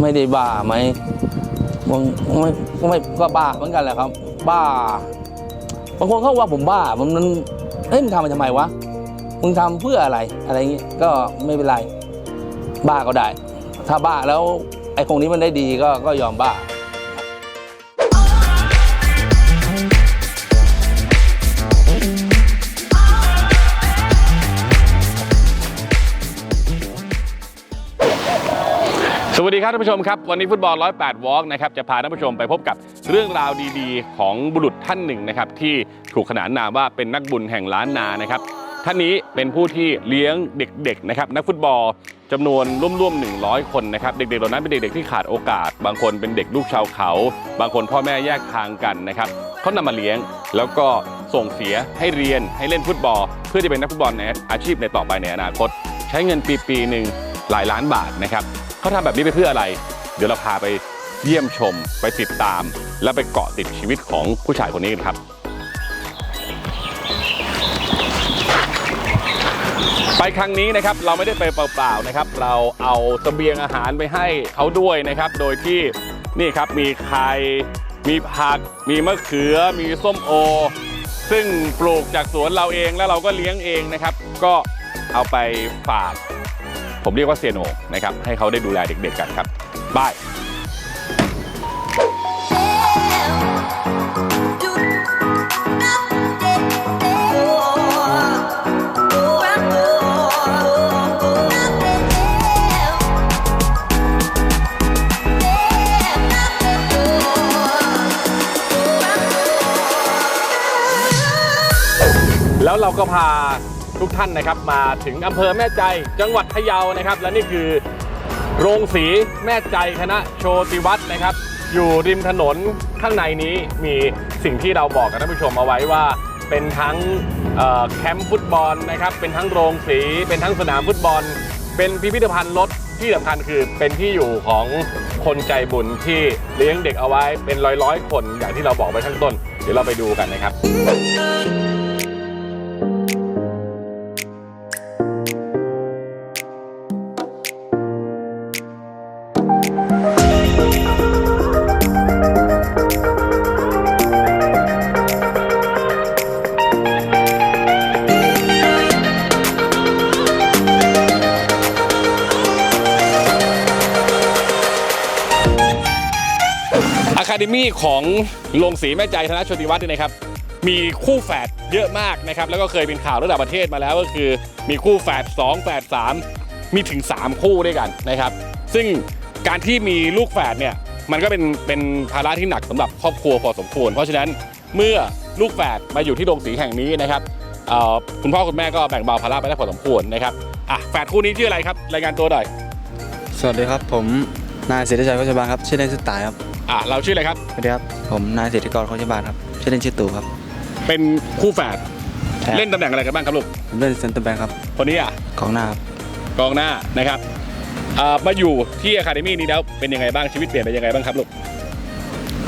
ไม่ได้บ้าไหมมังไม่ก็ไม่ก็บ้าเหมือนกันแหละครับ บ้า บางคนเขาว่าผมบ้าผมมันเฮ้ยมึงทำมันทำไมวะมึงทำเพื่ออะไรอะไรเงี้ยก็ไม่เป็นไร บ้าก็ได้ ถ้าบ้าแล้วไอ้คงนี้มันได้ดีก็ก็ยอมบ้า สวัสดีครับท่านผู้ชมครับ วันนี้ฟุตบอล 108 วอล์กนะครับจะพาท่านผู้ชมไปพบกับเรื่องราวดีๆ ของบุรุษท่านหนึ่งนะครับที่ถูกขนานนามว่าเป็นนักบุญแห่งล้านนานะครับท่านนี้เป็นผู้ที่เลี้ยงเด็กๆนะครับนักฟุตบอลจำนวนร่วมๆ 100 คนนะครับเด็กๆเหล่านั้นเป็นเด็กๆที่ขาดโอกาส บางคนเป็นเด็กลูกชาวเขา บางคนพ่อแม่แยกทางกันนะครับเขานำมาเลี้ยงแล้วก็ส่งเสียให้เรียนให้เล่นฟุตบอล เพื่อจะเป็นนักฟุตบอลในอาชีพในต่อไปในอนาคต ใช้เงินปีๆหนึ่งหลายล้านบาทนะครับ เขาทำแบบนี้ไปเพื่ออะไร เดี๋ยวเราพาไปเยี่ยมชมไปติดตาม และไปเกาะติดชีวิตของผู้ชายคนนี้กันครับ ไปครั้งนี้นะครับเราไม่ได้ไปเปล่าๆนะครับ เราเอาเสบียงอาหารไปให้เขาด้วยนะครับ โดยที่นี่ครับมีไข่มีผัก มีมะเขือ มีส้มโอ ซึ่งปลูกจากสวนเราเองแล้วเราก็เลี้ยงเองนะครับ ก็เอาไปฝาก ผมเรียกว่าเซโนนะครับให้เขาได้ดูแลเด็กๆกันครับบายแล้วเราก็พา ทุกท่านนะครับมาถึงอำเภอแม่ใจจังหวัดพะเยานะครับ และนี่คือโรงสีแม่ใจคณะโชติวัฒน์นะครับ อยู่ริมถนนข้างในนี้มีสิ่งที่เราบอกกับท่านผู้ชมเอาไว้ว่า เป็นทั้งแคมป์ฟุตบอลนะครับ เป็นทั้งโรงสี เป็นทั้งสนามฟุตบอล เป็นพิพิธภัณฑ์รถที่สำคัญคือเป็นที่อยู่ของคนใจบุญที่เลี้ยงเด็กเอาไว้เป็นร้อยร้อยๆคนอย่างที่เราบอกไว้ข้างต้น เดี๋ยวเราไปดูกันนะครับาเดมี่ของโรงสีแม่ใจธนชติวัฒน์เนี่ยนะครับ มีคู่แฝดเยอะมากนะครับ แล้วก็เคยเป็นข่าวระดับประเทศมาแล้วก็คือ มีคู่แฝด2แฝด3 มีถึง 3 คู่ด้วยกันนะครับ ซึ่งการที่มีลูกแฝดเนี่ยมันก็เป็นเป็นภาระที่หนักสำหรับครอบครัวพอสมควร เพราะฉะนั้นเมื่อลูกแฝดมาอยู่ที่โรงสีแห่งนี้นะครับคุณพ่อคุณแม่ก็แบ่งเบาภาระไปได้พอสมควรนะครับอะแฝดคู่นี้ชื่ออะไรครับ รายงานตัวหน่อย สวัสดีครับผมนายเสิทธิชัยโคชบาลครับ ชื่อเล่นชื่อตายครับ อะเราชื่ออะไรครับ สวัสดีครับ ผมนายสิทธิกรโคชบาลครับ ชื่อเล่นชื่อตู่ครับ เป็นคู่แฝดใช่ครับเล่นตำแหน่งอะไรกันบ้างครับลูกผมเล่นเซนเตอร์แบ็คครับคนนี้อะกองหน้าครับกองหน้านะครับเอ่อมาอยู่ที่อะคาเดมี่นี้แล้วเป็นยังไงบ้างชีวิตเปลี่ยนไปยังไงบ้างครับลูก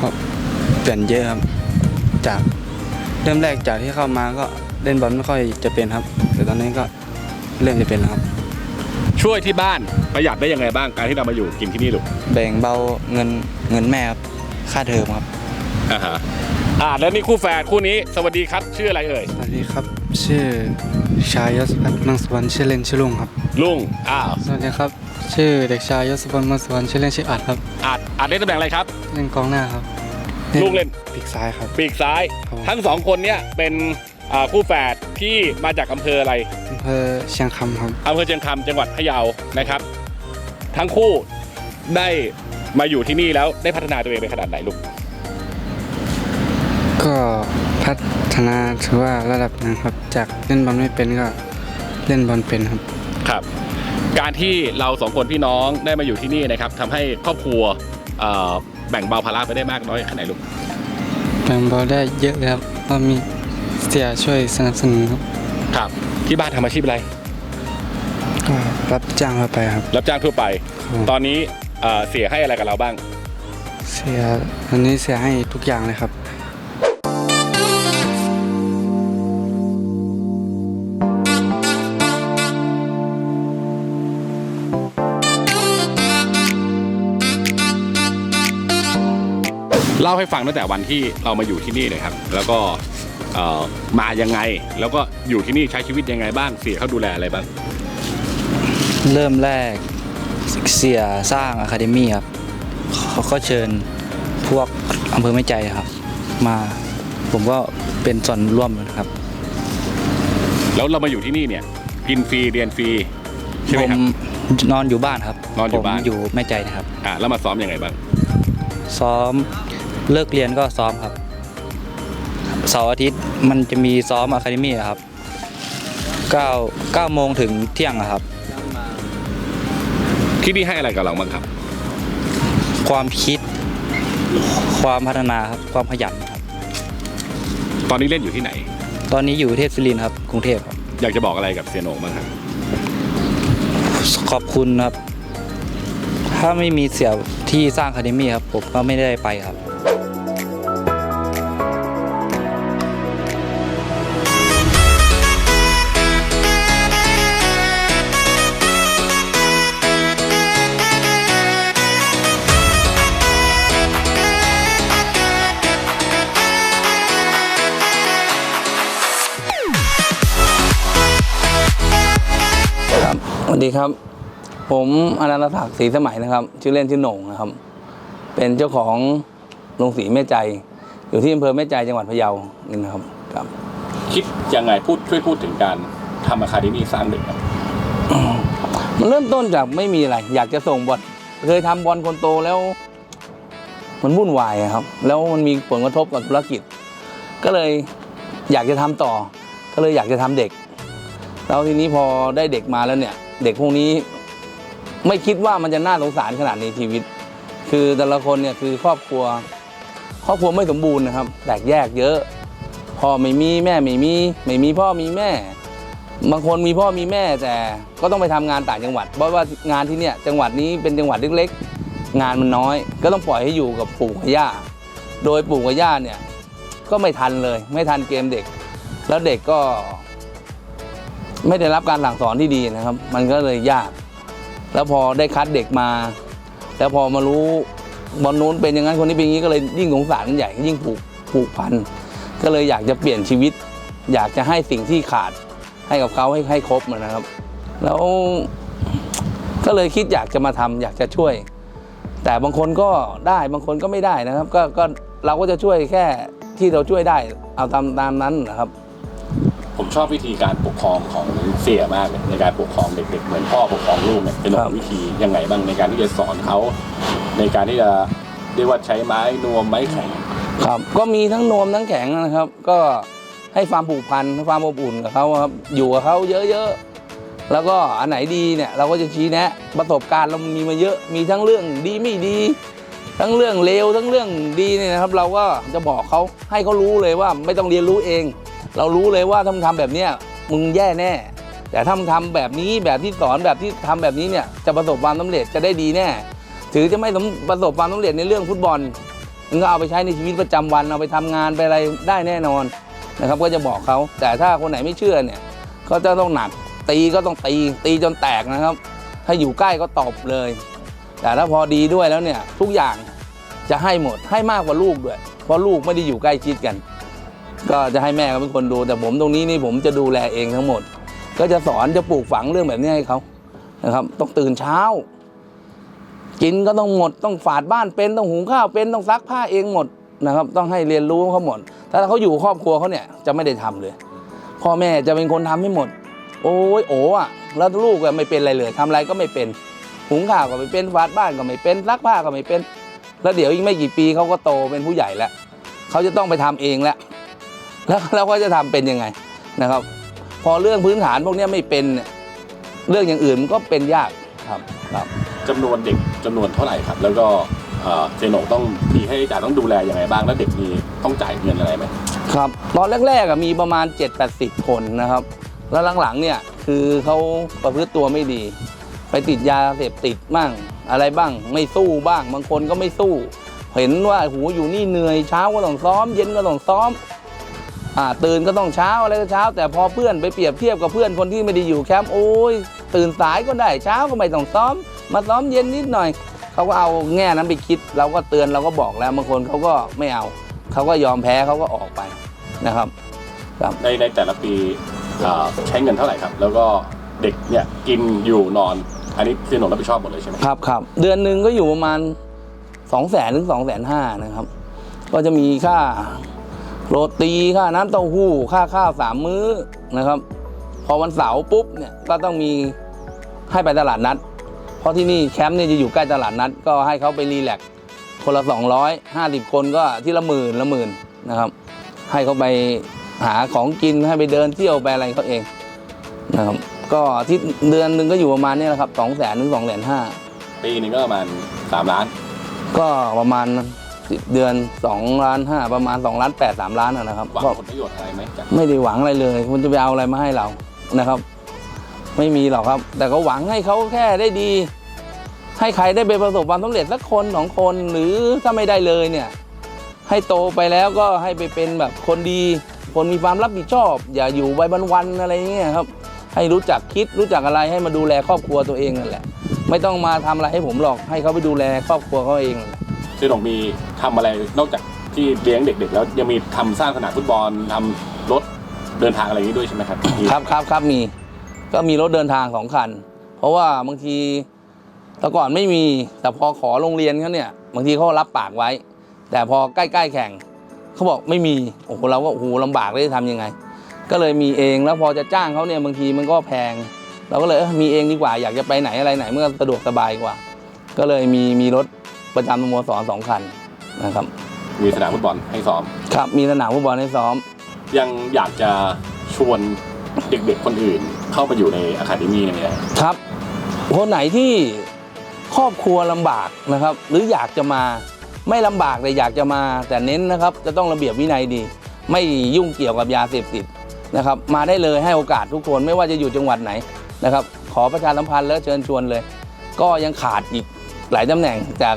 ก็เปลี่ยนเยอะครับ จากเริ่มแรกจากที่เข้ามาก็เล่นบอลไม่ค่อยจะเป็นครับ แต่ตอนนี้ก็เริ่มจะเป็นแล้วครับ ช่วยที่บ้านประหยัดได้ยังไงบ้างการที่เรามาอยู่กินที่นี่ลูกแบ่งเบาเงินเงินแม่ครับค่าเทอมครับอ่าฮะอ่าแล้วนี่คู่แฝดคู่นี้สวัสดีครับชื่ออะไรเอ่ยสวัสดีครับ ชื่อชายยศพัฒน์มังสวรรณชื่อเล่นชื่อลุงครับ ลุงอ้าวสวัสดีครับ ชื่อเด็กชายยศพลมังสวรรณชื่อเล่นชื่ออัดครับอาจอาจเล่นตำแหน่งอะไรครับ เล่นกองหน้าครับลูกเล่นปีกซ้ายครับปีกซ้ายครับทั้งสองคนเนี้ยเป็น อ่าคู่แฝดที่มาจากอำเภออะไรอำเภอเชียงคำครับ อำเภอเชียงคำจังหวัดพะเยานะครับ ทั้งคู่ได้มาอยู่ที่นี่แล้วได้พัฒนาตัวเองไปขนาดไหนลูกก็พัฒนาถือว่าระดับหนึงครับ จากเล่นบอลไม่เป็นก็เล่นบอลเป็นครับ ครับ การที่เราสองคนพี่น้องได้มาอยู่ที่นี่นะครับทำให้ครอบครัวเอ่อแบ่งเบาภาระไปได้มากน้อยขนาดไหนลูก แบ่งบอลได้เยอะเลยครับก็มี เสียช่วยสนับสนุนครับครับที่บ้านทำอาชีพอะไร ก็รับจ้างเข้าไปครับ รับจ้างทั่วไปครับตอนนี้เอ่อเสียให้อะไรกับเราบ้าง เสียอันนี้เสียให้ทุกอย่างเลยครับ เล่าให้ฟังตั้งแต่วันที่เรามาอยู่ที่นี่หน่อยครับ แล้วก็ เอ่อมายังไง แล้วก็อยู่ที่นี่ใช้ชีวิตยังไงบ้างเสียเขาดูแลอะไรบ้างเริ่มแรกเสียสร้างอะคาเดมี่ครับเขาก็เชิญพวกอำเภอแม่ใจครับ มาผมก็เป็นส่วนร่วมนะครับแล้วเรามาอยู่ที่นี่เนี่ย กินฟรีเรียนฟรีใช่ไหผมครับ นอนอยู่บ้านครับนอนอยู่บ้าน ผมอยู่แม่ใจนะครับ อ่าแล้วมาซ้อมยังไงบ้าง ซ้อมเลิกเรียนก็ซ้อมครับ เสาร์อาทิตย์มันจะมีซ้อมอะคาเดมี่ครับ9 9โมงถึงเที่ยงอะครับ ที่นี่ให้อะไรกับเราบ้างครับ ความคิด ความพัฒนาครับ ความขยันครับ ตอนนี้เล่นอยู่ที่ไหน ตอนนี้อยู่เทพศิรินทร์ครับ กรุงเทพครับ อยากจะบอกอะไรกับเซียโหนงบ้างครับ ขอบคุณครับ ถ้าไม่มีเสี่ยที่สร้างอะคาเดมี่ครับ ผมก็ไม่ได้ไปครับครับ ครับ ผมอนันตศักดิ์ศรีสมัยนะครับ ชื่อเล่นชื่อโหน่งนะครับ เป็นเจ้าของโรงสีแม่ใจ อยู่ที่อำเภอแม่ใจจังหวัดพะเยานี่นะครับครับ คิดยังไงพูดช่วยพูดถึงการทำอะคาเดมี่สร้างเด็กครับมันเริ่มต้นจากไม่มีอะไร อยากจะส่งบอลเคยทำบอลคนโตแล้ว มันวุ่นวายอะครับ แล้วมันมีผลกระทบกับธุรกิจ ก็เลยอยากจะทำต่อ ก็เลยอยากจะทำเด็กแล้วทีนี้พอได้เด็กมาแล้วเนี่ย เด็กพวกนี้ไม่คิดว่ามันจะน่าสงสารขนาดในชีวิต คือแต่ละคนเนี่ยคือครอบครัว ครอบครัวไม่สมบูรณ์นะครับ แตกแยกเยอะพ่อไม่มีแม่ไม่มีไม่มีพ่อมีแม่ บางคนมีพ่อมีแม่แต่ก็ต้องไปทำงานต่างจังหวัด เพราะว่างานที่เนี่ยจังหวัดนี้เป็นจังหวัดเล็กๆ งานมันน้อย ก็ต้องปล่อยให้อยู่กับปู่กับย่า โดยปู่กับย่าเนี่ยก็ไม่ทันเลย ไม่ทันเกมเด็ก แล้วเด็กก็ ไม่ได้รับการสั่งสอนที่ดีนะครับ มันก็เลยยาก แล้วพอได้คัดเด็กมา แล้วพอมารู้บอลนู้นเป็นอย่างนั้นคนนี้เป็นอย่างนี้ก็เลยยิ่งสงสารกันใหญ่ยิ่งผูกผูกพันก็เลยอยากจะเปลี่ยนชีวิต อยากจะให้สิ่งที่ขาดให้กับเขาให้ให้ครบนะครับ แล้วก็เลยคิดอยากจะมาทำอยากจะช่วย แต่บางคนก็ได้บางคนก็ไม่ได้นะครับ ก็ก็เราก็จะช่วยแค่ที่เราช่วยได้ เอาตามตามนั้นนะครับ ผมชอบวิธีการปกครองของเสียมากเลยในการปกครองเด็กๆเหมือนพ่อปกครองลูกเนี่ยเป็นครับวิธียังไงบ้างในการที่จะสอนเขาในการที่จะเรียกว่าใช้ไม้นวมไม้แข็งครับก็มีทั้งนวมทั้งแข็งนะครับ ก็ให้ความผูกพันให้ความอบอุ่นกับเขาครับอยู่กับเขาเยอะๆแล้วก็อันไหนดีเนี่ยเราก็จะชี้แนะประสบการณ์เรามีมาเยอะมีทั้งเรื่องดีไม่ดี ทั้งเรื่องเลวทั้งเรื่องดีเนี่ยนะครับ เราก็จะบอกเขาให้เขารู้เลยว่าไม่ต้องเรียนรู้เอง เรารู้เลยว่าถ้ามึงทำแบบเนี้ยมึงแย่แน่ แต่ถ้ามึงทำแบบนี้แบบที่สอนแบบที่ทำแบบนี้เนี่ยจะประสบความสำเร็จจะได้ดีแน่ ถือจะไม่ประสบความสำเร็จในเรื่องฟุตบอลมึงก็เอาไปใช้ในชีวิตประจำวันเอาไปทำงานไปอะไรได้แน่นอนนะครับก็จะบอกเขาแต่ถ้าคนไหนไม่เชื่อเนี่ยก็จะต้องหนักตีก็ต้องตีตีจนแตกนะครับ ถ้าอยู่ใกล้ก็ตอบเลย แต่ถ้าพอดีด้วยแล้วเนี่ยทุกอย่างจะให้หมดให้มากกว่าลูกด้วย เพราะลูกไม่ได้อยู่ใกล้ชิดกัน ก็จะให้แม่เขาเป็นคนดู แต่ผมตรงนี้นี่ผมจะดูแลเองทั้งหมด ก็จะสอนจะปลูกฝังเรื่องแบบนี้ให้เขานะครับ ต้องตื่นเช้า กินก็ต้องหมดต้องฝาดบ้านเป็นต้องหุงข้าวเป็นต้องซักผ้าเองหมดนะครับ ต้องให้เรียนรู้เขาหมด ถ้าเขาอยู่ครอบครัวเขาเนี่ยจะไม่ได้ทำเลย พ่อแม่จะเป็นคนทำให้หมด โอ้ยโอ้อะแล้วลูกก็ไม่เป็นอะไรเลยทำอะไรก็ไม่เป็น หุงข้าวก็ไม่เป็นฝาดบ้านก็ไม่เป็นซักผ้าก็ไม่เป็น แล้วเดี๋ยวอีกไม่กี่ปีเขาก็โตเป็นผู้ใหญ่แล้วเขาจะต้องไปทำเองแล้ว แล้วแล้วก็จะทำเป็นยังไงนะครับ พอเรื่องพื้นฐานพวกเนี้ยไม่เป็นเนี่ยเรื่องอย่างอื่นมันก็เป็นยากครับครับจำนวนเด็กจำนวนเท่าไหร่ครับ แล้วก็เอ่อเซโหนงต้องมีให้จ่ายต้องดูแลยังไงบ้าง แล้วเด็กมีต้องจ่ายเงินอะไรไหมครับตอนแรกๆอะมีประมาณ 7-80 คนนะครับ แล้วหลังๆเนี่ยคือเขาประพฤติตัวไม่ดี ไปติดยาเสพติดบ้างอะไรบ้างไม่สู้บ้าง บางคนก็ไม่สู้ เห็นว่าหูอยู่นี่เหนื่อยเช้าก็ต้องซ้อม เย็นก็ต้องซ้อมอ่า ตื่นก็ต้องเช้าอะไรก็เช้า แต่พอเพื่อนไปเปรียบเทียบกับเพื่อนคนที่ไม่ได้อยู่แคมป์โอ้ยตื่นสายก็ได้เช้าก็ไม่ต้องซ้อม มาซ้อมเย็นนิดหน่อยเขาก็เอาแง่นั้นไปคิด เราก็เตือนเราก็บอกแล้วบางคนเขาก็ไม่เอาเขาก็ยอมแพ้เขาก็ออกไปนะครับในในแต่ละปีอ่าใช้เงินเท่าไหร่ครับ แล้วก็เด็กเนี่ยกินอยู่นอน อันนี้พี่นนท์รับผิดชอบหมดเลยใช่ไหมครับครับเดือนหนึ่งก็อยู่ประมาณสองแสนถึงสองแสนห้านะครับ ก็จะมีค่า โรตีค่าน้ำเต้าหู้ค่าข้าวสามมื้อนะครับ พอวันเสาร์ปุ๊บเนี่ยก็ต้องมีให้ไปตลาดนัด เพราะที่นี่แคมป์เนี่ยจะอยู่ใกล้ตลาดนัด ก็ให้เขาไปรีแลกซ์คนละ200 50 คนก็ที่ละหมื่นละหมื่นนะครับ ให้เขาไปหาของกินให้ไปเดินเที่ยวไปอะไรเขาเองนะครับก็ที่เดือนหนึ่งก็อยู่ประมาณเนี้แหละครับสองแสนถึงสองแสนห้าปีหนึงก็ประมาณสามล้าน ก็ประมาณสิบ เดือน2ล้านห้าประมาณ2ล้าน8 3ล้านนะนะครับหวังก็ผลประโยชน์อะไรไหมจากไม่ได้หวังอะไรเลยคุณจะไปเอาอะไรมาให้เรานะครับ ไม่มีหรอกครับ แต่ก็หวังให้เขาแค่ได้ดี ให้ใครได้ไปประสบความสำเร็จสักคนสองคนหรือถ้าไม่ได้เลยเนี่ย ให้โตไปแล้วก็ให้ไปเป็นแบบคนดี คนมีความรับผิดชอบ อย่าอยู่ใบวันๆอะไรเงี้ยครับ ให้รู้จักคิดรู้จักอะไรให้มาดูแลครอบครัวตัวเองนั่นแหละ ไม่ต้องมาทำอะไรให้ผมหรอกให้เขาไปดูแลครอบครัวเขาเองนั่นแหละ พี่นนท์มีทำอะไรนอกจากที่เลี้ยงเด็กๆ แล้วยังมีทำสร้างสนามฟุตบอลทำรถเดินทางอะไรอย่างนี้ด้วยใช่ไหมครับครับครับครับมี ก็มีรถเดินทางสองคัน เพราะว่าบางทีแต่ก่อนไม่มีแต่พอขอโรงเรียนเขาเนี่ยบางทีเขารับปากไว้ แต่พอใกล้ๆแข่งเขาบอกไม่มีโอ้โหเราก็โอ้โหลำบากเลยจะทำยังไง ก็เลยมีเองแล้วพอจะจ้างเขาเนี่ยบางทีมันก็แพง เราก็เลยเออมีเองดีกว่าอยากจะไปไหนอะไรไหนเมื่อสะดวกสบายกว่า ก็เลยมีมีรถ ประจำสโมสรสองคันนะครับ มีสนามฟุตบอลให้ซ้อม ครับมีสนามฟุตบอลให้ซ้อม ยังอยากจะชวนเด็กๆคนอื่น เข้ามาอยู่ในอะคาเดมี่เนี่ยครับคนไหนที่ครอบครัวลำบากนะครับ หรืออยากจะมาไม่ลำบากแต่อยากจะมาแต่เน้นนะครับ จะต้องระเบียบวินัยดี ไม่ยุ่งเกี่ยวกับยาเสพติดนะครับมาได้เลยให้โอกาสทุกคนไม่ว่าจะอยู่จังหวัดไหนนะครับ ขอประชาสัมพันธ์และเชิญชวนเลย ก็ยังขาดอีกหลายตำแหน่งจาก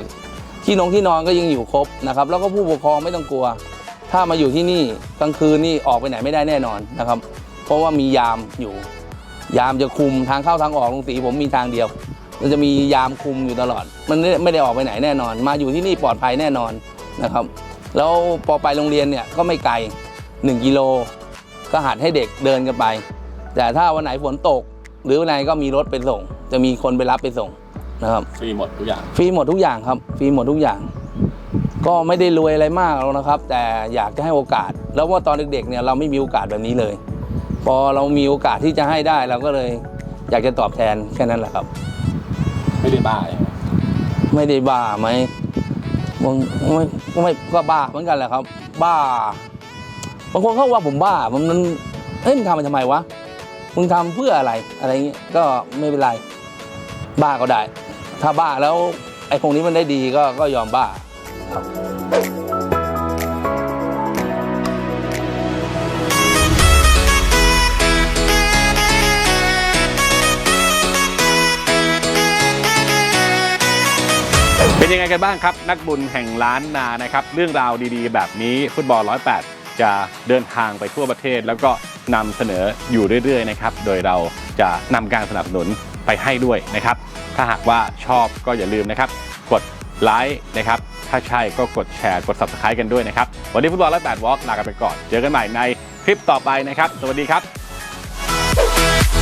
ที่นงที่นอนก็ยังอยู่ครบนะครับ แล้วก็ผู้ปกครองไม่ต้องกลัว ถ้ามาอยู่ที่นี่กลางคืนนี่ออกไปไหนไม่ได้แน่นอนนะครับ เพราะว่ามียามอยู่ ยามจะคุมทางเข้าทางออกโรงสีผมมีทางเดียวมันจะมียามคุมอยู่ตลอด มันไม่ไม่ได้ออกไปไหนแน่นอน มาอยู่ที่นี่ปลอดภัยแน่นอนนะครับ แล้วพอไปโรงเรียนเนี่ยก็ไม่ไกล 1 กิโล ก็หัดให้เด็กเดินกันไป แต่ถ้าวันไหนฝนตก หรือวันไหนก็มีรถไปส่ง จะมีคนไปรับไปส่ง นะครับฟรีหมดทุกอย่างฟรีหมดทุกอย่างครับฟรีหมดทุกอย่าง ก็ไม่ได้รวยอะไรมากหรอกนะครับ แต่อยากจะให้โอกาส แล้วว่าตอนเด็กๆเนี่ยเราไม่มีโอกาสแบบนี้เลย พอเรามีโอกาสที่จะให้ได้เราก็เลย อยากจะตอบแทนแค่นั้นแหละครับ ไม่ได้บ้าใช่ไหมไม่ได้บ้าไหมบางไม่ไม่ก็บ้าเหมือนกันแหละครับ บ้า บางคนเขาว่าผมบ้ามันมันเฮ้ยมึงทำมันทำไมวะมึงทำเพื่ออะไรอะไรเงี้ยก็ไม่เป็นไร บ้าก็ได้ ถ้าบ้าแล้วไอ้พวกนี้มันได้ดีก็ก็ยอมบ้าครับเป็นยังไงกันบ้างครับ นักบุญแห่งล้านนานะครับ เรื่องราวดีๆ แบบนี้ฟุตบอล 108 จะเดินทางไปทั่วประเทศ แล้วก็นำเสนออยู่เรื่อยๆนะครับ โดยเราจะนำการสนับสนุน ไปให้ด้วยนะครับ ถ้าหากว่าชอบก็อย่าลืมนะครับ กดไลค์นะครับ ถ้าใช่ก็กดแชร์กด subscribe กันด้วยนะครับ วันนี้ฟุตบอล108วอล์กลากันไปก่อน เจอกันใหม่ในคลิปต่อไปนะครับ สวัสดีครับ